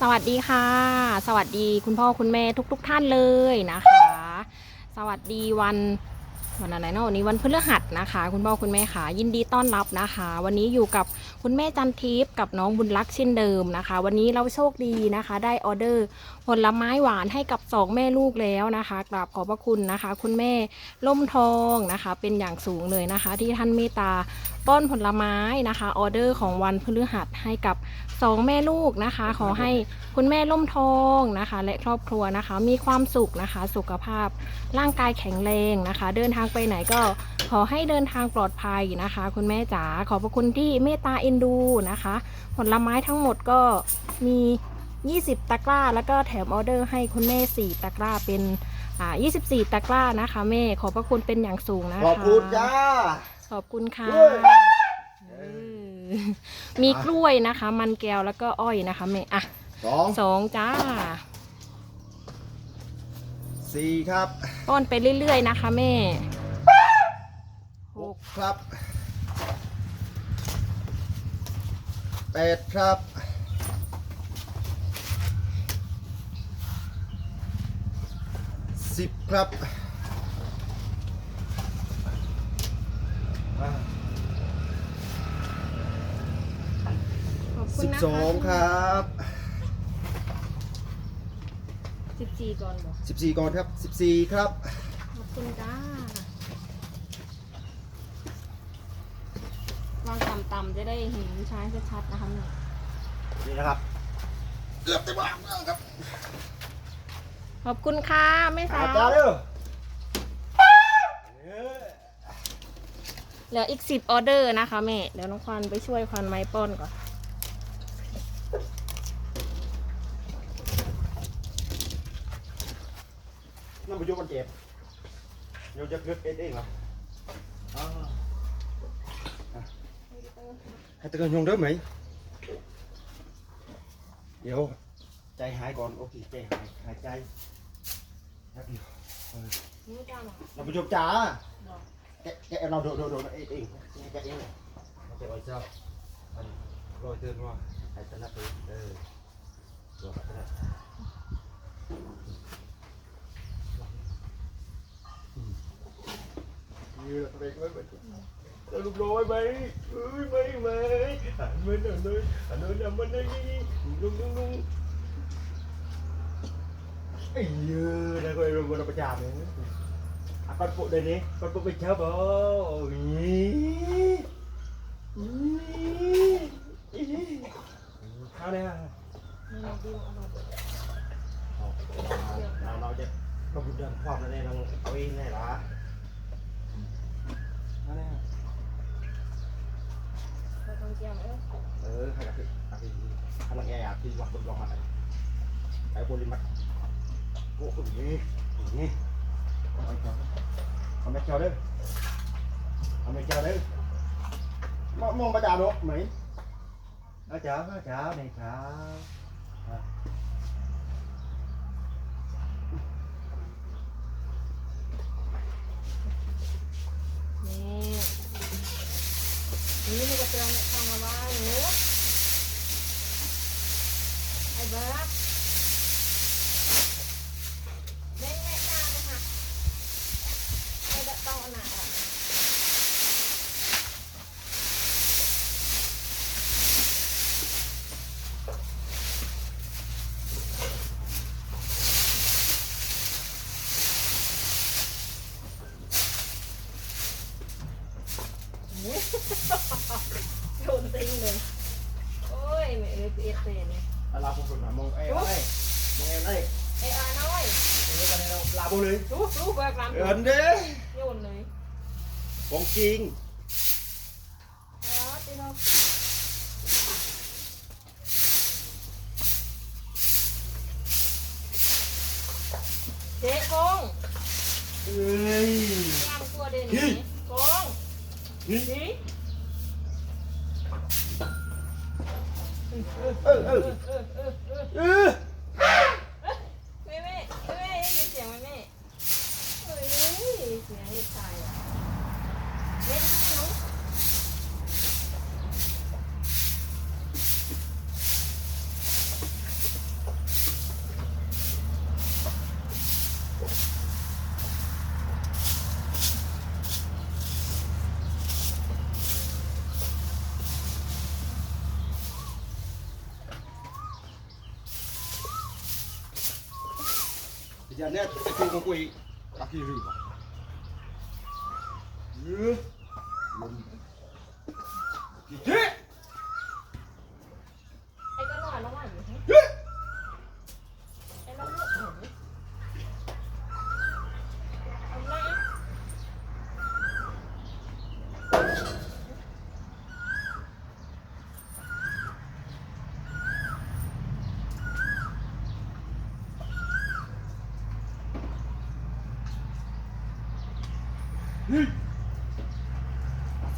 สวัสดีค่ะ สวัสดีคุณพ่อคุณแม่ทุกๆทท่านเลยนะคะ สวัสดีวันวันอะไรเนาะวันนี้วันพฤหัสนะคะ คุณพ่อคุณแม่ค่ะยินดีต้อนรับนะคะ วันนี้อยู่กับคุณแม่จันทิพย์กับน้องบุญรักษ์เช่นเดิมนะคะ วันนี้เราโชคดีนะคะ ได้ออเดอร์ ผลไม้หวานให้กับสองแม่ลูกแล้วนะคะกราบขอบพระคุณนะคะ คุณแม่ล่มทองนะคะ เป็นอย่างสูงเลยนะคะ ที่ท่านเมตตาป้อนผลไม้นะคะออเดอร์ของวันพฤหัสให้กับสองแม่ลูกนะคะ ขอให้คุณแม่ล่มทองนะคะ และครอบครัวนะคะ มีความสุขนะคะ สุขภาพร่างกายแข็งแรงนะคะ เดินทางไปไหนก็ขอให้เดินทางปลอดภัยนะคะ คุณแม่จ๋าขอบพระคุณที่เมตตาเอ็นดูนะคะ ผลไม้ทั้งหมดก็มี 20 ตะกร้า แล้วก็แถมออเดอร์ให้คุณแม่4ตะกร้าเป็นอ่า24 ตะกร้านะคะแม่ ขอบพระคุณเป็นอย่างสูงนะคะ ขอบคุณจ้า ขอบคุณค่ะกล้วยเออมีกล้วยนะคะ มันแก้วแล้วก็อ้อยนะคะแม่ อะสองสองจ้า สี่ครับป้อนไปเรื่อยๆนะคะแม่หหกกครับแปดครับ สิบครับอ่าขอบคุณสิบนะคะสองครับสิบสี่ก่อนบอกสิบสี่ก่อนครับสิบสี่ครับขอบคุณจ้าวางต่ำๆจะได้เห็นช้าชัดๆนะคะแม่นี่นะครับเกือบจะวางแล้วครับ ขอบคุณค่ะแม่สาอาวจารย์เด้อเหลืออีกสิบออเดอร์นะคะแม่ เดี๋ยวน้องควันไปช่วยควันไม้ป้อนก่อนนั่นไปโยมันเจ็บโยจะเกิดเองเองเหรออ่าอะให้ตะเกียงยงเด้อไหม เดี๋ยว ใจหายก่อน โอเค ใจหาย หายใจ แป๊บเดียวเออนี่จ้าหรอเราไปจบจ๋าบอกแกะแกะเราโดดโดดโดดเองเอ เองเลยมันจะไว้เจ้ามันโรยเตือนว่าไอ้ตะนับไปเออตัวนับยืนเบรกไว้เบรกเราลุกโรยไหมเอ้ยไม่ไหมหันมันหันเลยหันเลยหันมันเลยลุงลุงลุงไอ้เยอะนะก็ไอ้เราเราประจานเลยอะ con phụ đây đi con phụ bình chớ bố sao đây à นี่ดิวเอามา nào nào chứ con phụ đơn khoan này nó เอา in này là sao đây à ไปตรงเจียมเ Ôi, ôi, Hôm nay chờ đấy Hôm nay chờ đấy Mà mong bà đào được mấy Nó chờ, nó chờ, này chờ Nè Ini kita pelan-pelan sama-sama ya. Hai, Bab. À, là phục mà mong em đây mong em đây ไอ้อาน้อย Cái này đâu là bô đi รู้รู้แบบร้าน ấn đấy โยนเลย con chiên อ๋อที่เราเจ๊กง ơi งามกลัวเด่นนี้กงนี่ ừ ừ เออเออเออเอ Ugh! Janet eko kwe akiriva. Kite!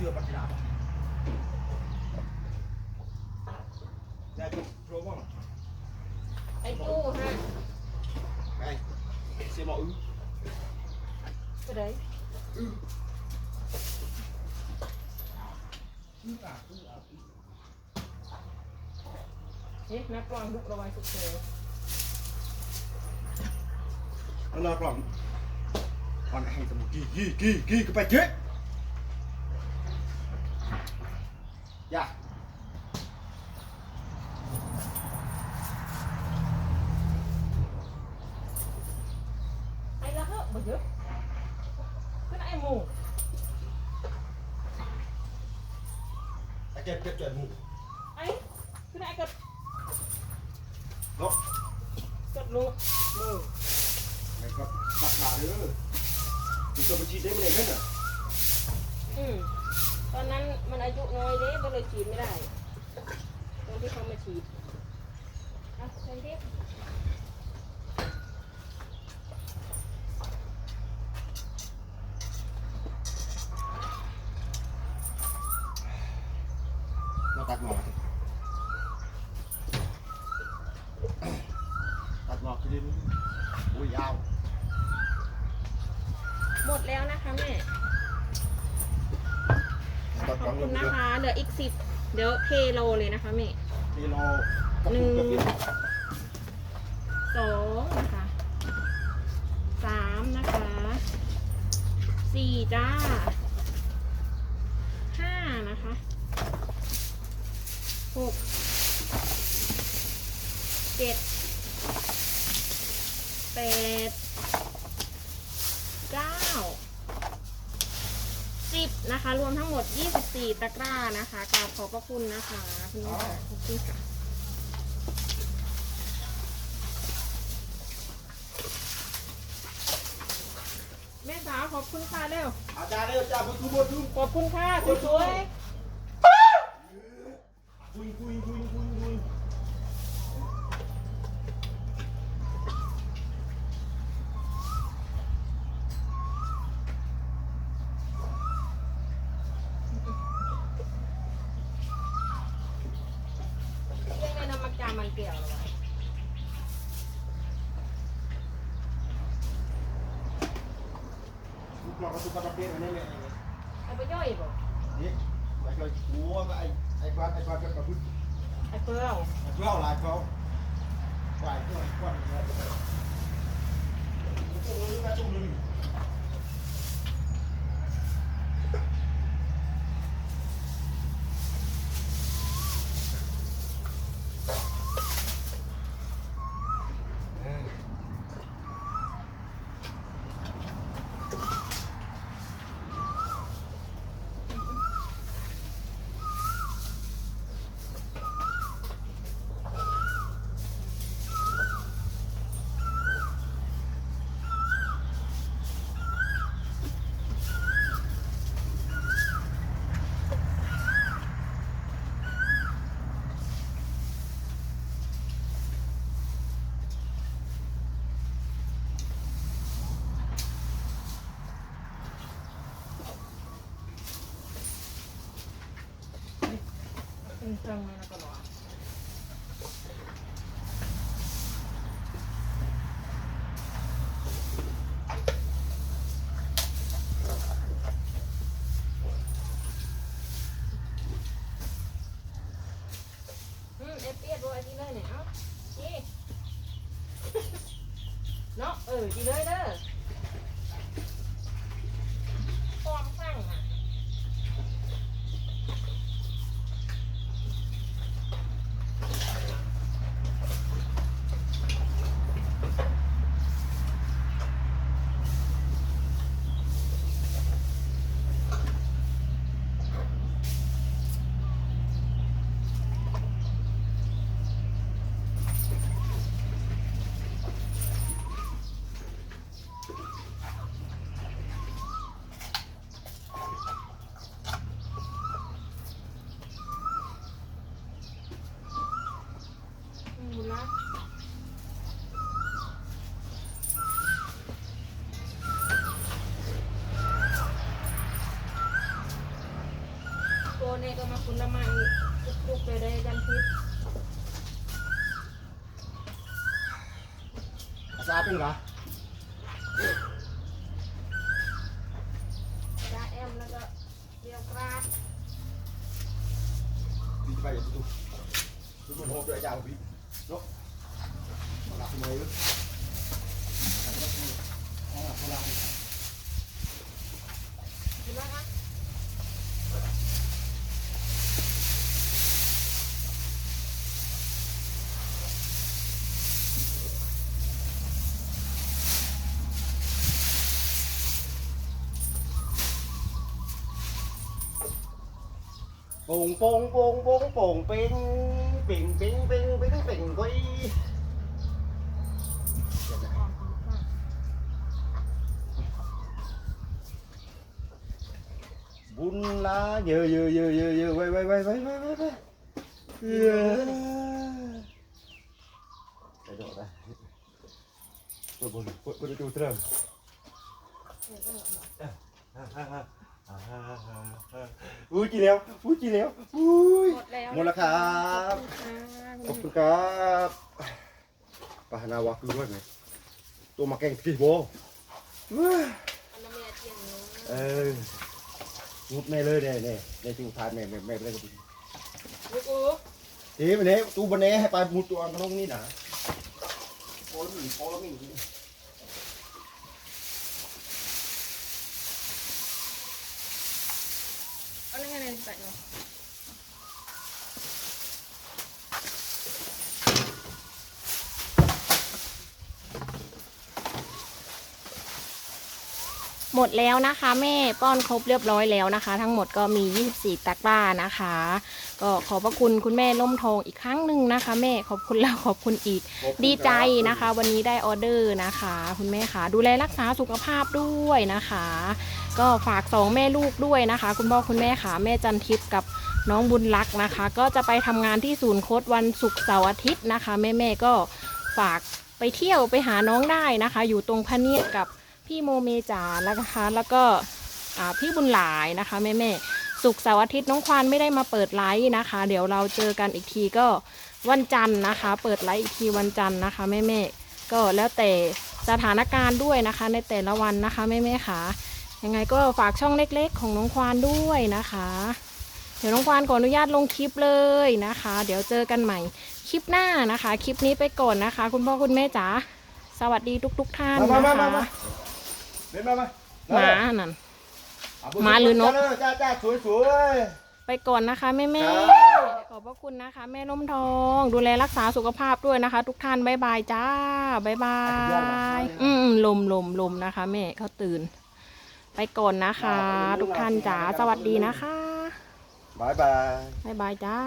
Chưa bắt đạp ra chụp pro không ไอ้ตู้ฮะ đây xe mẫu ก็ได้เอ๊ะนักกลองลุกระวังสุดเจอ nó lo còn còn hành tầm kỳ kỳ kỳ kỳ cái bài chết dạ ไอ้ละเหอะบ่เยอะขึ้นไอ้หมู cái chết chết chuyện mù ไอ้ขึ้นไอ้กด đó กดลูกหมู mày có đặt bà nữa chúng tôi mới chi thế này hết à อืมตอนนั้นมันอายุน้อยเด้ก็เลยฉีดไม่ได้ตอนที่เขามาฉีดอะใช่ดิ nó tạt ngọt tạt ngọt cho đến ui ao หมดแล้วนะคะแม่ tạt ขอบ trắng คุณ luôn นะคะ เห ลืออีกสิบเดี๋ยวเทโลเลยนะคะแม่ thì nó cắt Ừ. cục cục สองนะคะสามนะคะสี่จ้าห้านะคะหกเจ็ดแปดเก้าสิบนะคะ รวมทั้งหมด 24ตะกร้านะคะกราบขอบพระคุณนะคะคุณแม่ค่ะขอบคุณค่ะแม่สาวขอบคุณค่ะเร็ว à cha đây cha bút bút bút ขอบคุณค่ะสวย cùi cùi cùi cùi cùi ๆเรื่องในน้ เปรี้ยวเลยวะลูกน้องก็ตุ๊กตาเปี๊ยกอันนี้เลยเอาไปย่อยบ่นี่ไอ้เจ้าหัวไอ้ไอ้บ้านไอ้บ้านก็กราพุ้นไอ้เปรี้ยวไอ้เปรี้ยวหลายเขาฝ่ายก็ไอ้ก้อนอะไรก็ได้ตุ้มเลยตุ้มเลย เป็นเครื่องมาแล้วก็รออืมเอฟเปียดโรยจีเลยเนี่ยเอ้าจีเนาะเออจีเลยอความสั่งอะ ลไม้ลุกๆไปได้กันทิพย์อาซาเป็นเหรอยาแอมแล้วก็เดียวกราดพี่ไปอย่าดูดูมันโหดด้วยยาวพี่เนาะมาหลับเลยลูกมาหลับมาหลับ ดีมากคะ โป่งโป่งโป่งโป่งโป่งเป่งเป่งเป่งเป่งเป่งเป่งไว้บุญละเยอะเย อะเยอะเยอะเยอะไว้ไว้ไว้ไว้ไว้ไว้ไว้เยอะไปโดดไปตัวบนบนบนตัวเตรมอุ้ยกี่แล้วอุ้ยกี่แล้วอุ้ยหมดแล้วหมดแล้วครับขอบคุณครับปานาวาคือด้วยไหมตัวมาแกงกี่โบอันนั้นแม่เตียงเนื้อเอองุบแม่เลยเนี่ยเนี่ยในที่อุทานแม่แม่แม่ไปเลยกับพี่ลูกอูทีมันเนี่ยตู้บนเนี่ยให้ไปมุดตัวอันตรงนี้นะโอ้ยมีโอ้ยมี เอาเรื่องอะไรไปเนาะ ห มดแล้วนะคะ แม่ป้อนครบเรียบร้อยแล้วนะคะ ทั้งหมดก็มี 24 ตะกร้านะคะ ก็ขอบพระคุณคุณแม่ล่มทองอีกครั้งหนึ่งนะคะ แม่ขอบคุณแล้วขอบคุณอีก ดีใจนะคะ วันนี้ได้ออเดอร์นะคะ คุณแม่ค่ะ ดูแลรักษาสุขภาพด้วยนะคะ ก็ฝากสองแม่ลูกด้วยนะคะ คุณพ่อคุณแม่ค่ะแม่จันทิพย์กับน้องบุญรักษ์นะคะ ก็จะไปทำงานที่ศูนย์โค้ดวันศุกร์เสาร์อาทิตย์นะคะแม่แม่ๆก็ฝากไปเที่ยวไปหาน้องได้นะคะ อยู่ตรงพะเนียดกับ พี่โมเมจาแล้วนะคะ แล้วก็พี่บุญหลายนะคะแม่แม่ๆศุกร์เสาร์อาทิตย์น้องควานไม่ได้มาเปิดไลฟ์นะคะ เดี๋ยวเราเจอกันอีกทีก็วันจันทร์นะคะ เปิดไลฟ์อีกทีวันจันทร์นะคะแม่แม่ก็แล้วแต่สถานการณ์ด้วยนะคะ ในแต่ละวันนะคะแม่แม่ค่ะยังไงก็ฝากช่องเล็ก ๆ ของน้องควานด้วยนะคะ เดี๋ยวน้องควานขออนุญาตลงคลิปเลยนะคะ เดี๋ยวเจอกันใหม่คลิปหน้านะคะ คลิปนี้ไปก่อนนะคะ คุณพ่อคุณแม่จ๋าสวัสดีทุก ๆ ท่านนะคะ เดินมามาหมานั่น หมาหรือนก จ้าจ้าสวยสวยไปก่อนนะคะแม่แม่ครับขอบพระคุณนะคะ แม่ล้มทอง ดูแลรักษาสุขภาพด้วยนะคะ ทุกท่านบ๊ายบายจ้าบ๊ายบาย อืมลมลมลมนะคะ แม่เขาตื่น ไปก่อนนะคะ ทุกท่านจ๋าสวัสดีนะคะบายบายบ๊ายบายจ้า